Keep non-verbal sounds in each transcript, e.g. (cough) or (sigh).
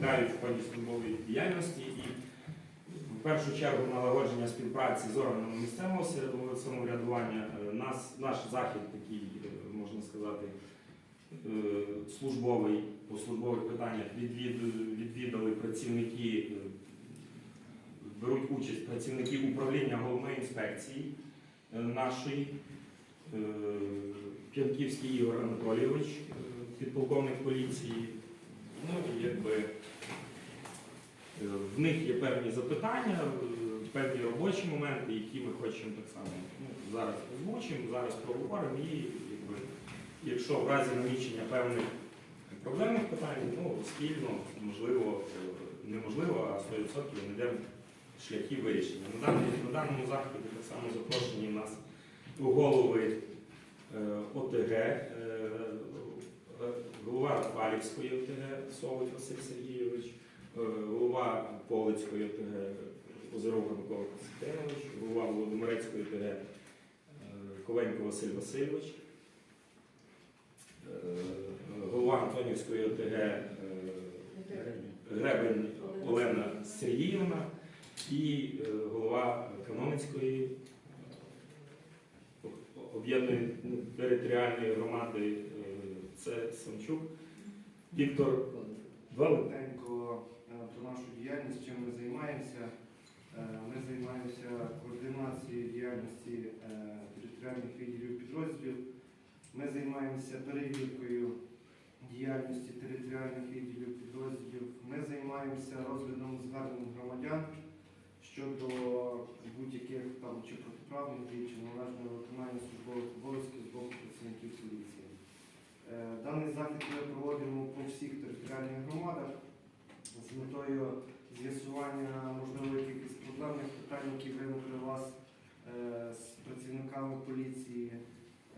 виникають в ході службової діяльності і в першу чергу налагодження співпраці з органами місцевого самоврядування. Е, Нас, наш захід такий, е, можна сказати, е, службовий по службових питаннях відвід- відвідали працівники, беруть участь працівники управління головної інспекції нашої. П'янківський Ігор Анатолійович, підполковник поліції. Ну, і якби е, в них є певні запитання, е, певні робочі моменти, які ми хочемо так само ну, зараз озвучимо, зараз проговоримо і якби, якщо в разі намічення певних проблемних питань, ну, спільно, можливо, е, неможливо, а 100% знайдемо шляхи вирішення. На даному, на даному заході так само запрошені в нас голови ОТГ, голова Рафалівської ОТГ Сович Василь Сергійович, е, голова Полицької ОТГ Озерога Микола Костянтинович, голова Володимирецької ОТГ е, Ковенько Василь Васильович, е, голова Антонівської ОТГ Гребень Олена Сергіївна і голова Каноницької е, об'єднаної територіальної громади це Самчук Віктор Валентин. Коротенько е, про нашу діяльність, чим ми займаємося. Е, Ми займаємося координацією діяльності е, територіальних відділів підрозділів. Ми займаємося перевіркою діяльності територіальних відділів підрозділів. Ми займаємося розглядом звернень громадян щодо будь-яких там чи протиправних дій, чи належного виконання службових обов'язків з боку працівників поліції. Е, Даний захід ми проводимо по всіх територіальних громадах з метою з'ясування можливо якихось проблемних питань, які виникли у вас е, з працівниками поліції,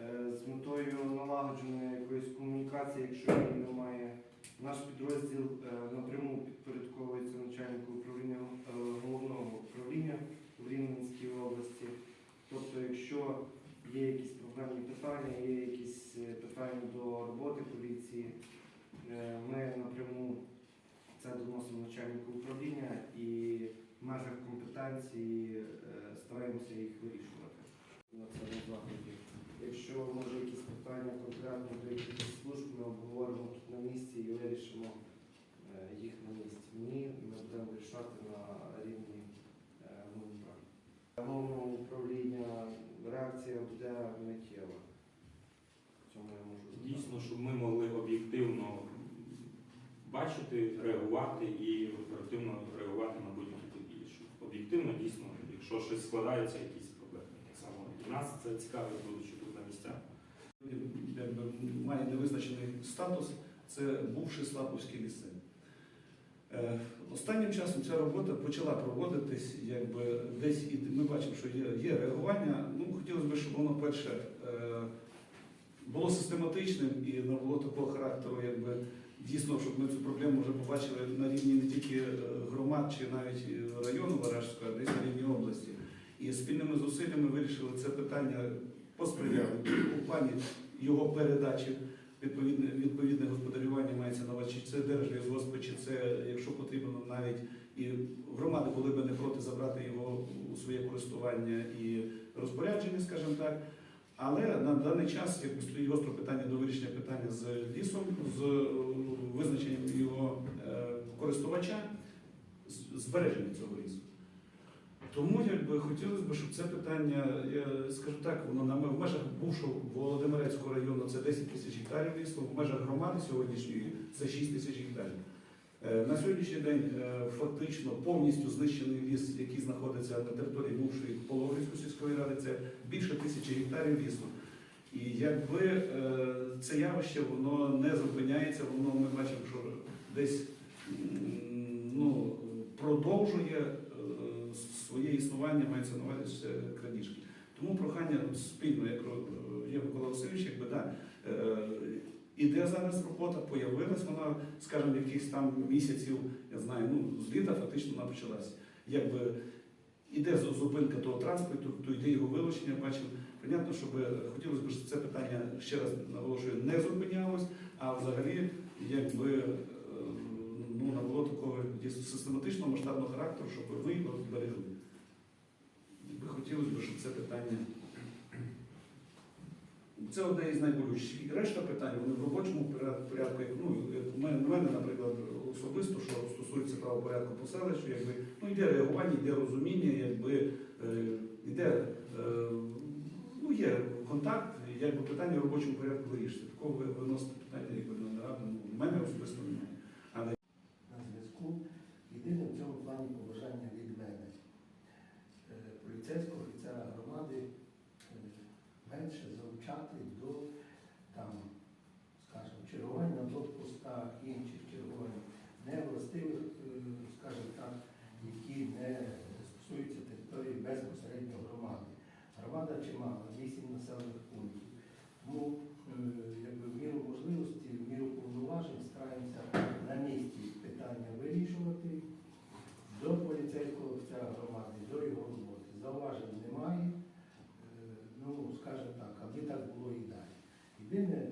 е, з метою налагодження якоїсь комунікації, якщо її немає. Наш підрозділ напряму підпорядковується начальнику управління головного управління в Рівненській області. Тобто, якщо є якісь проблемні питання, є якісь е, питання до роботи поліції, е, ми напряму це доносимо начальнику управління і в межах компетенції е, стараємося їх вирішувати на цьому заході. Якщо може якісь питання конкретно до якихось служб, ми обговоримо тут на місці і вирішимо їх на місці. Ні, ми будемо вирішати на рівні. Головного управління В Цьому я можу сказати. Дійсно, щоб ми могли об'єктивно бачити, реагувати і оперативно реагувати на будь-які події. Щоб об'єктивно, дійсно, якщо щось складається, якісь проблеми. Так само і нас це цікавить, будучи тут на місцях. якби має невизначений статус, це бувши Слаповський ліцей. Е, Останнім часом ця робота почала проводитись, якби десь і ми бачимо, що є, є реагування. Ну, хотілося б, щоб воно перше е, було систематичним і набуло такого характеру, якби дійсно, щоб ми цю проблему вже побачили на рівні не тільки е, громад чи навіть е, району Варажського, а десь на рівні області. І спільними зусиллями вирішили це питання посприяли у плані його передачі відповідне, відповідне господарювання мається на увазі, чи це держлісгоспи, чи це, якщо потрібно, навіть і громади були би не проти забрати його у своє користування і розпорядження, скажімо так. Але на даний час якби стоїть гостре питання до вирішення питання з лісом, з е, визначенням його е, користувача, збереження цього лісу. Тому якби хотілося б, щоб це питання, я скажу так, воно на в межах бувшого Володимирецького району це 10 тисяч гектарів лісу, в межах громади сьогоднішньої це 6 тисяч гектарів. Е, На сьогоднішній день е, фактично повністю знищений ліс, який знаходиться на території бувшої Пологрівської сільської ради, це більше тисячі гектарів лісу. І якби е, це явище воно не зупиняється, воно ми бачимо, що десь ну, продовжує своє існування, мається на увазі крадіжки. Тому прохання спільно, як є Микола Васильович, якби да, іде зараз робота, появилась вона, скажімо, якихось там місяців, я знаю, ну з літа фактично вона почалася. Якби іде зупинка того транспорту, то йде його вилучення, бачимо. Понятно, щоб хотілося б, щоб це питання ще раз наголошую, не зупинялось, а взагалі, якби е, ну, набуло такого дійсно систематичного масштабного характеру, щоб ми його зберегли. Хотілося б, щоб це питання. Це одне із найболючіших. Решта питань вони в робочому порядку. як, Ну, як мене, наприклад, особисто, що стосується правопорядку по селищу, якби ну йде реагування, йде розуміння, якби е, йде е, ну, є контакт, якби питання в робочому порядку вирішити. Такого виносити питання, якби на нараду. Ну, в мене особисто немає. на зв'язку. Єдине в цьому плані побажання від мене. Е, Поліцейського офіцера громади е, менше залучати до там, скажімо, чергувань на блокпостах, інших чергувань, не властивих, е, скажімо так, які не стосуються території безпосередньо громади. Громада чимала, вісім населених пунктів. Тому, е, якби в міру можливості, в міру повноважень стараємося на місці питання вирішувати до поліцейського офіцера громади, до його роботи. Зауважень немає. Е, Ну, скажімо так, аби так було і далі. Єдине,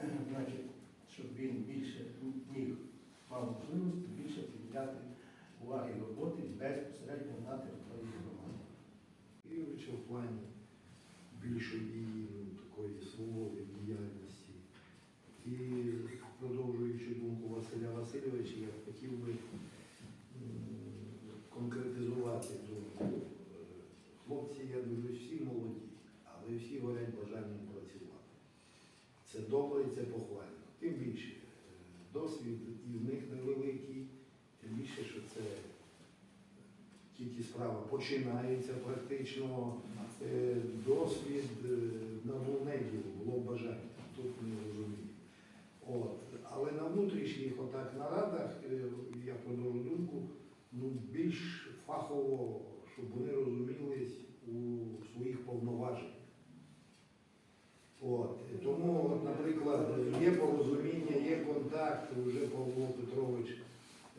(clears throat) значить, щоб він більше міг, мав можливості більше приділяти уваги роботи безпосередньо на території громади. І в плані більшої ну, такої свободи діяльності. І продовжуючи думку Василя Васильовича, я б хотів би м, конкретизувати думку. Е, Хлопці, я дивлюсь, всі молоді, але всі горять бажанням працювати. Це добре і це похвально. Тим більше, е, досвід і в них невеликий, тим більше, що це тільки справа починається практично. Е, Досвід е, на Волнегі було бажання, тут не розумію. От. Але на внутрішніх отак нарадах, е, я продовжу думку, ну, більш фахово, щоб вони розумілись у своїх повноваженнях. От. Тому, от, наприклад, є порозуміння, є контакт, вже Павло Петрович,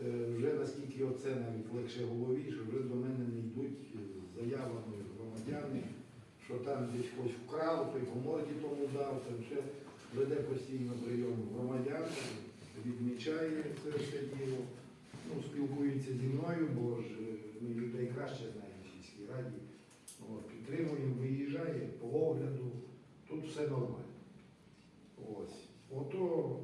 вже наскільки оце навіть легше голові, що вже до мене не йдуть е, заявами громадяни, що там десь хтось вкрав, той по морді тому дав, там ще веде постійно прийом громадян, відмічає це все діло, ну, спілкується зі мною, бо ж е, ми людей краще знаємо в сільській раді. От, підтримуємо, виїжджає по огляду, тут все нормально. Ось. Ото,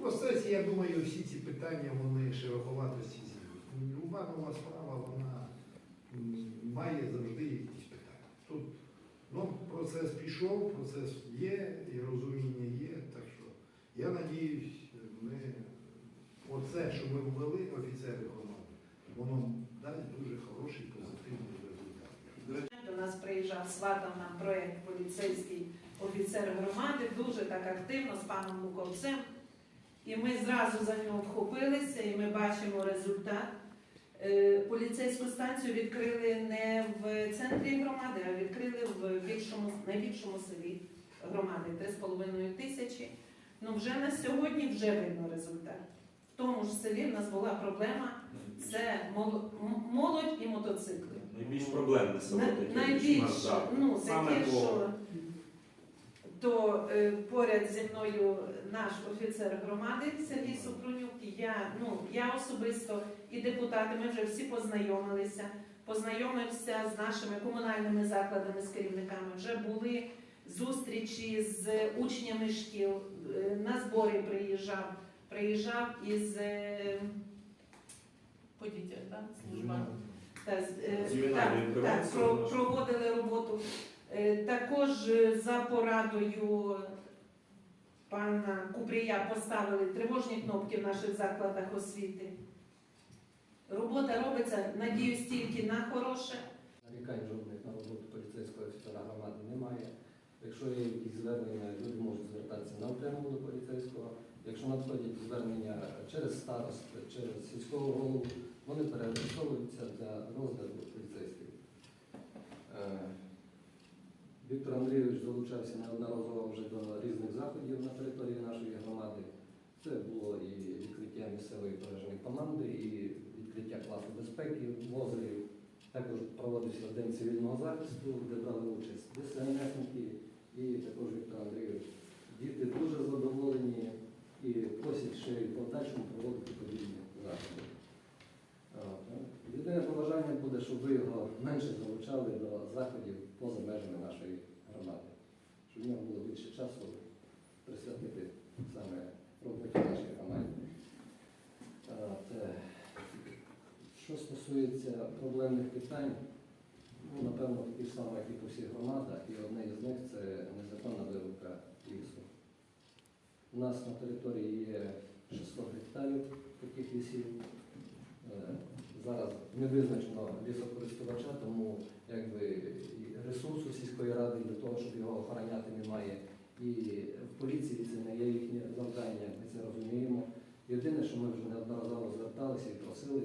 в процесі, я думаю, всі ці питання, вони шероховатості з'їдуть. Люба справа, вона має завжди якісь питання. Тут ну, процес пішов, процес є, і розуміння є. Так що я надіюсь, ми оце, що ми ввели офіцери громади, воно дасть дуже хороший позитивний результат. До нас приїжджав сватав нам проєкт поліцейський офіцер громади, дуже так активно з паном Луковцем. І ми зразу за нього вхопилися, і ми бачимо результат. Е, Поліцейську станцію відкрили не в центрі громади, а відкрили в більшому, найбільшому селі громади 3,5 тисячі. Ну вже на сьогодні вже видно результат. В тому ж селі в нас була проблема це молодь і мотоцикли. Найбільш проблемне село. На- таке, Найбільше, масштабне. ну, таке, що то е, поряд зі мною наш офіцер громади Сергій Супрунюк, я, ну, я особисто і депутати, ми вже всі познайомилися, познайомився з нашими комунальними закладами, з керівниками. Вже були зустрічі з учнями шкіл, е, на збори приїжджав, приїжджав із е, по дітях, так, служба. Та, з- е, про- проводили роботу. Е, Також е, за порадою пана Купрія поставили тривожні кнопки в наших закладах освіти. Робота робиться, надіюсь, тільки на хороше. Нарікань жодних на роботу поліцейського офіцера громади немає. Якщо є якісь звернення, люди можуть звертатися напряму до поліцейського. Якщо надходять звернення через старост, через сільського голову, вони переадресовуються для розгляду поліцейських. Віктор Андрійович залучався неодноразово вже до різних заходів на території нашої громади. Це було і відкриття місцевої пожежної команди, і відкриття класу безпеки в Мозелі. Також проводився День цивільного захисту, де брали участь ДСНСники і також Віктор Андрійович. Діти дуже задоволені і просять ще й подальшому проводити подібні заходи. Щоб ви його менше залучали до заходів поза межами нашої громади, щоб в нього було більше часу присвятити саме роботі нашої громади. Що стосується проблемних питань, ну, напевно, такі саме, як і по всіх громадах, і одне із них це незаконна вирубка лісу. У нас на території є 600 гектарів таких лісів. Зараз не визначено лісокористувача, тому якби ресурсу сільської ради для того, щоб його охороняти, немає. І в поліції це не є їхнє завдання, ми це розуміємо. Єдине, що ми вже неодноразово зверталися і просили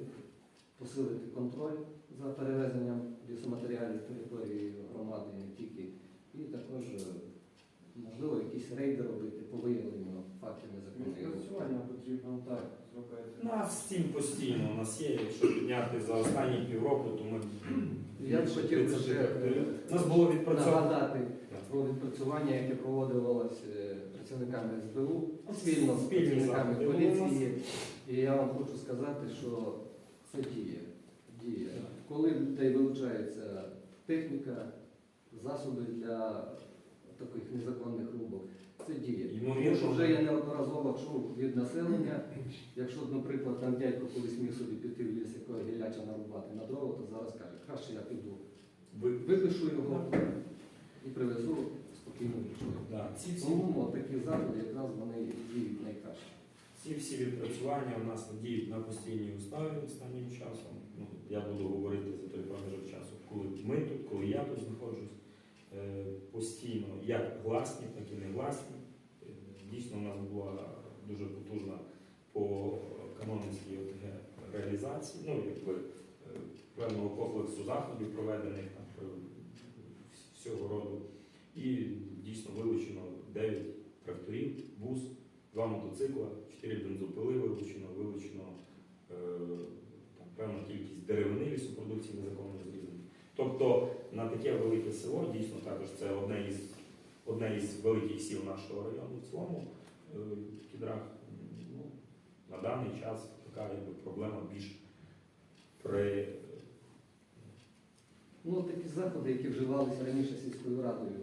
посилити контроль за перевезенням лісоматеріалів території громади не тільки. І також, е, можливо, якісь рейди робити по виявленню фактів незаконної вирубки. Відпрацювання потрібно Так. У нас з постійно. У нас є, якщо підняти за останні півроку, то ми Я б хотів би ще е, У нас було відпрацьовано. нагадати про відпрацювання, яке проводилось е, працівниками СБУ, спільно з Спільні працівниками заходи. поліції. І я вам хочу сказати, що це діє. діє. Коли в людей вилучається техніка, засоби для таких незаконних рубок, це діє. Тому що вже я неодноразово чув від населення, якщо, наприклад, там дядько колись міг собі піти в ліс якого гіляча нарубати на дрова, то зараз каже, краще я піду. Випишу його і привезу спокійно. Да, Тому такі заходи якраз вони діють найкраще. Ці всі відпрацювання у нас діють на постійній уставі останнім часом. Ну, я буду говорити за той проміжок часу, коли ми тут, коли я тут знаходжусь. Е, Постійно як гласні, так і негласні. Е, Дійсно, у нас була дуже потужна по канонівській ОТГ реалізації, ну, якби е, певного комплексу заходів, проведених там, всього роду. І дійсно вилучено 9 тракторів, бус, два мотоцикла, чотири бензопили вилучено, вилучено е, там, певна кількість деревини лісопродукції незаконно зрізаних. Тобто на таке велике село, дійсно також це одне із, одне із великих сіл нашого району в цілому е, Кідрах. Ну, на даний час така якби, проблема більш при Ну, такі заходи, які вживалися раніше сільською радою,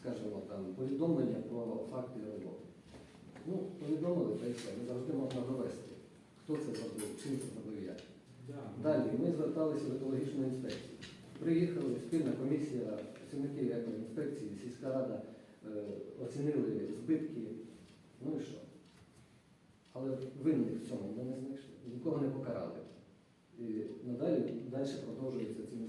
скажімо, там, повідомлення про факти роботи. Ну, повідомили, та й все, не завжди можна довести, хто це зробив, чим це зробив як. Далі ми зверталися в екологічну інспекцію. Приїхали спільна комісія працівників екоінспекції, сільська рада е, оцінили збитки. Ну і що? Але винних в цьому ми не знайшли, нікого не покарали. І надалі далі продовжується цим